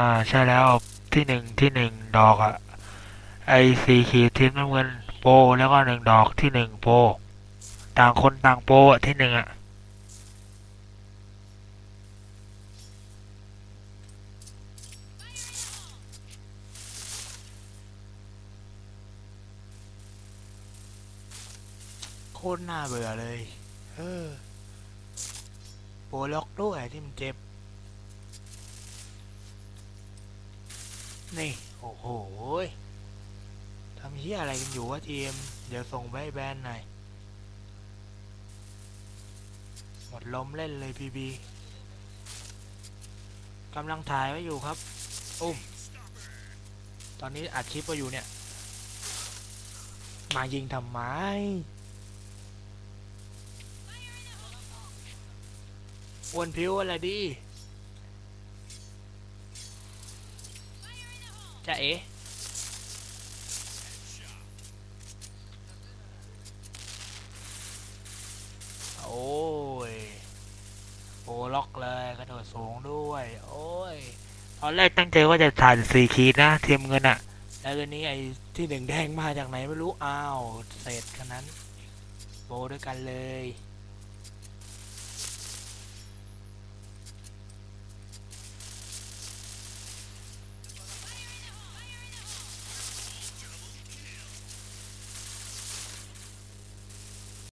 อ่าใช่แล้วที่หนึ่งที่หนึ่งดอกอะไอสีขีดทีมน้ำเงินโปแล้วก็หนึ่งดอกที่หนึ่งโป ต่างคนต่างโปอะที่หนึ่งอะโคตรน่าเบื่อเลย เออ โปล็อกด้วยที่มันเจ็บ นี่ โอ้โหทำเฮียอะไรกันอยู่วะทีม เดี๋ยวส่งไปให้แบนหน่อย หมดลมเล่นเลยพีบีกำลังถ่ายไว้อยู่ครับ อุ้ม ตอนนี้อัดคลิปไว้อยู่เนี่ย มายิงทำไมอ้วนผิวอะไรดี จะเอ๋โอ้ย โอ้ล็อกเลยกระโดดสูงด้วย โอ้ย ตอนแรกตั้งใจว่าจะถ่ายสี่ขีดนะเทีมเงินอะแล้วทีนี้ไอ้ที่หนึ่งแดงมาจากไหนไม่รู้ อ้าว เสร็จขนาดนั้นโบด้วยกันเลย